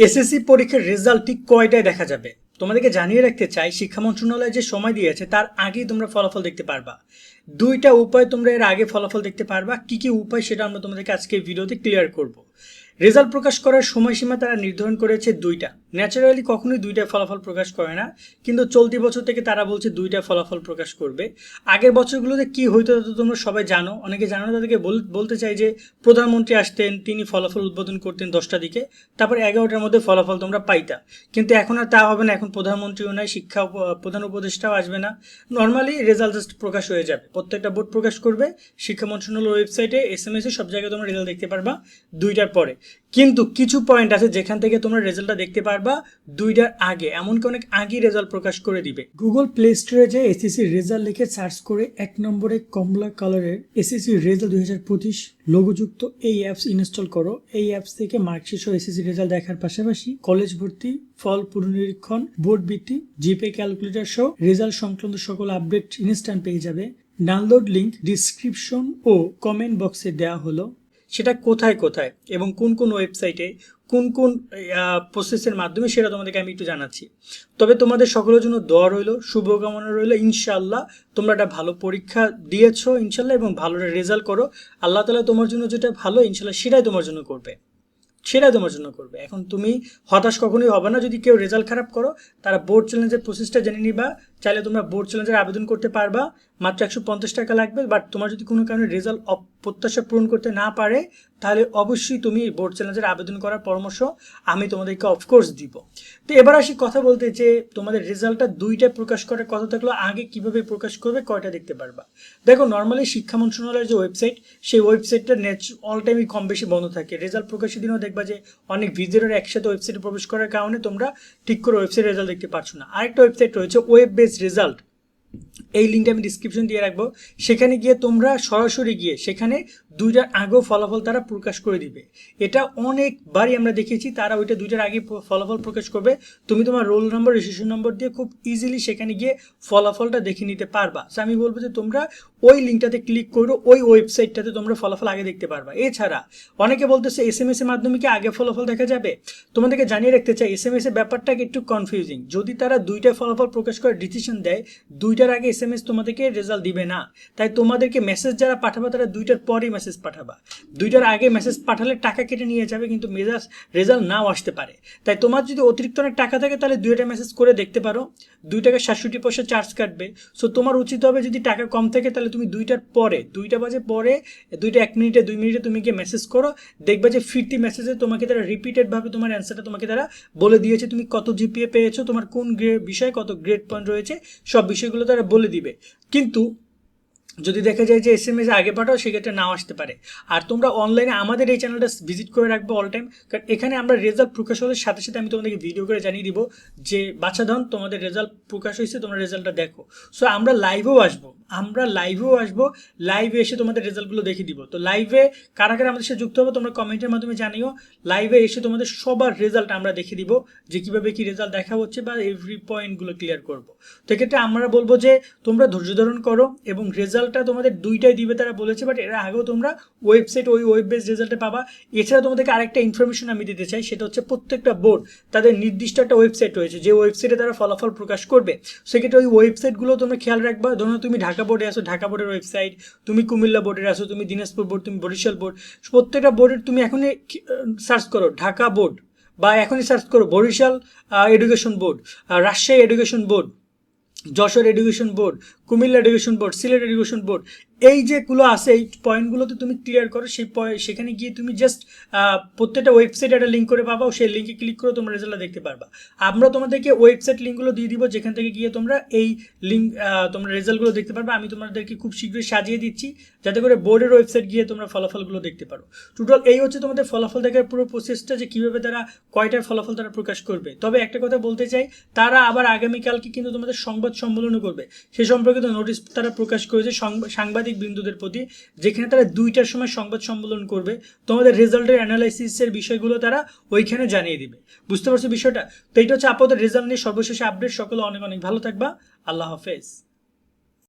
SSC পরীক্ষার result ঠিক কয়টায় দেখা যাবে? তোমাদেরকে জানিয়ে রাখতে চাই, শিক্ষা মন্ত্রণালয় যে সময় দিয়েছে, তার আগেই তোমরা ফলাফল দেখতে পারবা। দুইটা উপায় তোমরা এর আগে ফলাফল দেখতে পারবা। কি কি উপায় সেটা আমরা তোমাদেরকে আজকে ভিডিওতে ক্লিয়ার করব। রেজাল্ট প্রকাশ করার সময়সীমা তারা নির্ধারণ করেছে দুইটা। ন্যাচারালি কখনোই দুইটা ফলাফল প্রকাশ করে না, কিন্তু চলতি বছর থেকে তারা বলছে দুইটা ফলাফল প্রকাশ করবে। আগের বছরগুলোতে কি হইতো তা তোমরা সবাই জানো, অনেকে জানো না, তাদেরকে বল- বলতে চাই যে প্রধানমন্ত্রী আসতেন, তিনি ফলাফল উদ্বোধন করতেন দশটা দিকে, তারপর এগারোটার মধ্যে ফলাফল তোমরা পাইতা। কিন্তু এখন আর তা হবে না, এখন প্রধানমন্ত্রীও নাই, শিক্ষা প্রধান উপদেষ্টাও আসবে না। নর্মালি রেজাল্ট জাস্ট প্রকাশ হয়ে যাবে, প্রত্যেকটা বোর্ড প্রকাশ করবে, শিক্ষা মন্ত্রণালয়ের ওয়েবসাইটে এস এম এস এ সব জায়গায় তোমরা রেজাল্ট দেখতে পারবা দুইটার পরে। কিন্তু কিছু পয়েন্ট আছে যেখান থেকে তোমরা রেজাল্টটা দেখতে পারবা। দুইটার আগে, এমনকি অনেক আগে রেজাল্ট প্রকাশ করে দিবে। গুগল প্লে স্টোরে যে এসএসসি রেজাল্ট লিখে সার্চ করে, এক নম্বরে কমলা কালারের এসএসসি রেজাল্ট দুই হাজার পঁচিশ লোগোযুক্ত এই অ্যাপস ইনস্টল করো। এই অ্যাপস থেকে মার্কশিট সহ এসএসসি রেজাল্ট দেখার পাশাপাশি কলেজ ভর্তি ফল পুনরীক্ষণ বোর্ড ভিত্তি জিপে ক্যালকুলেটর সহ রেজাল্ট সংক্রান্ত সকল আপডেট ইনস্ট্যান্ট পেয়ে যাবে। ডাউনলোড লিংক ডিসক্রিপশন ও কমেন্ট বক্সে দেওয়া হলো। সেটা কোথায় কোথায় এবং কোন কোন ওয়েবসাইটে কোন কোন প্রসেসের মাধ্যমে সেটা তোমাদেরকে আমি একটু জানাচ্ছি। তবে তোমাদের সকলের জন্য দোয়া রইল, শুভকামনা রইল। ইনশাল্লাহ তোমরা একটা ভালো পরীক্ষা দিয়েছ ইনশাল্লাহ এবং ভালো রেজাল্ট করো। আল্লাহ তালা তোমার জন্য যেটা ভালো ইনশাল্লাহ সেটাই তোমার জন্য করবে। সেটাই তোমার জন্য করবে। এখন তুমি হতাশ কখনোই হবে না। যদি কেউ রেজাল্ট খারাপ করো, তারা বোর্ড চ্যালেঞ্জের প্রসেসটা জেনে নিবা। চাইলে তোমরা বোর্ড চ্যালেঞ্জের আবেদন করতে পারবা। মাত্র একশো পঞ্চাশ টাকা লাগবে বাট তোমার যদি কোনো কারণে রেজাল্ট প্রত্যাশা পূরণ করতে না পারে, তাহলে অবশ্যই তুমি বোর্ড চ্যালেঞ্জের আবেদন করার পরামর্শ আমি তোমাদেরকে অফকোর্স দিব। তো এবার আসি কথা বলতে যে তোমাদের রেজাল্টটা দুইটা প্রকাশ করার কথা থাকল আগে কীভাবে প্রকাশ করবে কয়টা দেখতে পারবা? দেখো নর্মালি শিক্ষা মন্ত্রণালয়ের যে ওয়েবসাইট সেই ওয়েবসাইটটা নেচ অল টাইমই কম বেশি বন্ধ থাকে। রেজাল্ট প্রকাশের দিনও দেখবা যে অনেক ভিজিটর একসাথে ওয়েবসাইটে প্রবেশ করার কারণে তোমরা ঠিক করে ওয়েবসাইট রেজাল্ট দেখতে পারছ না। আরেকটা ওয়েবসাইট রয়েছে ওয়েব বেস রেজাল্ট এই লিঙ্কটা আমি ডিসক্রিপশন দিয়ে রাখব। সেখানে গিয়ে তোমরা সরাসরি গিয়ে সেখানে দুইটার আগেও ফলাফল তারা প্রকাশ করে দিবে। এটা অনেকবারই আমরা দেখেছি তারা ওইটা দুইটার আগে ফলাফল প্রকাশ করবে। তুমি তোমার রোল নম্বর রেজিস্ট্রেশন নম্বর দিয়ে খুব ইজিলি সেখানে গিয়ে ফলাফলটা দেখে নিতে পারবা। So, আমি বলব যে তোমরা ওই লিঙ্কটাতে ক্লিক করো, ওই ওয়েবসাইটটাতে তোমরা ফলাফল আগে দেখতে পারবা। এছাড়া, অনেকে বলতেছে এস এম এস এর মাধ্যমে কি আগে ফলাফল দেখা যাবে? তোমাদেরকে জানিয়ে রাখতে চাই এস এম এস এর ব্যাপারটাকে একটু কনফিউজিং যদি তারা দুইটা ফলাফল প্রকাশ করে ডিসিশন দেয়, দুইটার আগে এস এম এস তোমাদেরকে রেজাল্ট দিবে না। তাই তোমাদেরকে মেসেজ যারা পাঠাবে, তারা দুইটার পরেই মেসেজ পাঠাবা। দুইটার আগে মেসেজ পাঠালে টাকা কেটে নিয়ে যাবে, কিন্তু মেজাজ রেজাল্ট নাও আসতে পারে। তাই তোমার যদি অতিরিক্ত অনেক টাকা থাকে, তাহলে দুইটা মেসেজ করে দেখতে পারো। দুই টাকা সাতষট্টি পয়সা চার্জ কাটবে। সো তোমার উচিত হবে যদি টাকা কম থাকে, তাহলে তুমি দুইটার পরে, দুইটা বাজে পরে, দুইটা এক মিনিটে, দুই মিনিটে তুমি গিয়ে মেসেজ করো। দেখবে যে ফিরতি মেসেজে তোমাকে তারা রিপিটেডভাবে তোমার অ্যান্সারটা তোমাকে তারা বলে দিয়েছে। তুমি কত জিপিএ পেয়েছ, তোমার কোন বিষয়ে কত গ্রেড পয়েন্ট রয়েছে, সব বিষয়গুলো তারা বলে দিবে। কিন্তু যদি দেখা যায় যে এস এম এস আগে পাঠাও, সেক্ষেত্রে নাও আসতে পারে। আর তোমরা অনলাইনে আমাদের এই চ্যানেলটা ভিজিট করে রাখব অল টাইম কারণ এখানে আমরা রেজাল্ট প্রকাশ হওয়ার সাথে সাথে আমি তোমাদেরকে ভিডিও করে জানিয়ে দিব যে বাচ্চা ধন, তোমাদের রেজাল্ট প্রকাশ হয়েছে, তোমরা রেজাল্টটা দেখো। সো আমরা লাইভেও আসব। আমরা লাইভেও আসব। লাইভে এসে তোমাদের রেজাল্টগুলো দেখে দিব। তো লাইভে কারা কারা আমাদের সাথে যুক্ত হবে, তোমরা কমেন্টের মাধ্যমে জানিও। লাইভে এসে তোমাদের সবার রেজাল্ট আমরা দেখে দিব, যে কীভাবে কি রেজাল্ট দেখা হচ্ছে বা এভরি পয়েন্টগুলো ক্লিয়ার করব। তো এক্ষেত্রে আমরা বলব যে, তোমরা ধৈর্য ধারণ করো এবং রেজাল্টটা তোমাদের দুইটাই দিবে তারা বলেছে বাট এর আগেও তোমরা ওয়েবসাইট ওই ওয়েব বেস রেজাল্টে পাবা। এছাড়া তোমাদেরকে আরেকটা ইনফরমেশন আমি দিতে চাই, সেটা হচ্ছে প্রত্যেকটা বোর্ড তাদের নির্দিষ্ট একটা ওয়েবসাইট রয়েছে, যে ওয়েবসাইটে তারা ফলাফল প্রকাশ করবে। সেক্ষেত্রে ওই ওয়েবসাইটগুলো তোমরা খেয়াল রাখবা। ধরো তুমি ঢাকা বোর্ডে আসো ঢাকা বোর্ডের ওয়েবসাইট তুমি কুমিল্লা বোর্ডের আসো তুমি দিনাজপুর বোর্ড তুমি বরিশাল বোর্ড প্রত্যেকটা বোর্ডের তুমি এখনই সার্চ করো, ঢাকা বোর্ড বা এখনই সার্চ করো, Barishal education board Rajshahi education board Jessore education board Comilla education board Sylhet education board এই যেগুলো আছে, এই পয়েন্টগুলোতে তুমি ক্লিয়ার করো, সেই সেখানে গিয়ে তুমি জাস্ট প্রত্যেকটা ওয়েবসাইট একটা লিঙ্ক করে পাবা সেই লিঙ্কে ক্লিক করে তোমরা রেজাল্টটা দেখতে পারবা। আমরা তোমাদেরকে ওয়েবসাইট লিঙ্কগুলো দিয়ে দিব, যেখান থেকে গিয়ে তোমরা এই লিঙ্ক তোমরা রেজাল্টগুলো দেখতে পারবা। আমি তোমাদেরকে খুব শীঘ্রই সাজিয়ে দিচ্ছি, যাতে করে বোর্ডের ওয়েবসাইট গিয়ে তোমরা ফলাফলগুলো দেখতে পারো। টোটাল এই হচ্ছে তোমাদের ফলাফল দেখার পুরো প্রসেসটা যে কীভাবে তারা কয়টার ফলাফল তারা প্রকাশ করবে। তবে একটা কথা বলতে চাই, তারা আবার আগামীকালকে কিন্তু তোমাদের সংবাদ সম্মেলনও করবে। সে সম্পর্কিত নোটিশ তারা প্রকাশ করেছে সংবা- সাংবাদিক বিন্দুদের প্রতি, যেখানে তারা দুইটার সময় সংবাদ সম্মেলন করবে, তোমাদের রেজাল্টের অ্যানালাইসিসের বিষয়গুলো তারা ওইখানে জানিয়ে দিবে। বুঝতে পারছ বিষয়টা? তো এটা হচ্ছে আপাতত রেজাল্ট নিয়ে সর্বশেষে আপডেট সকলে অনেক অনেক ভালো থাকবা। আল্লাহ হাফেজ।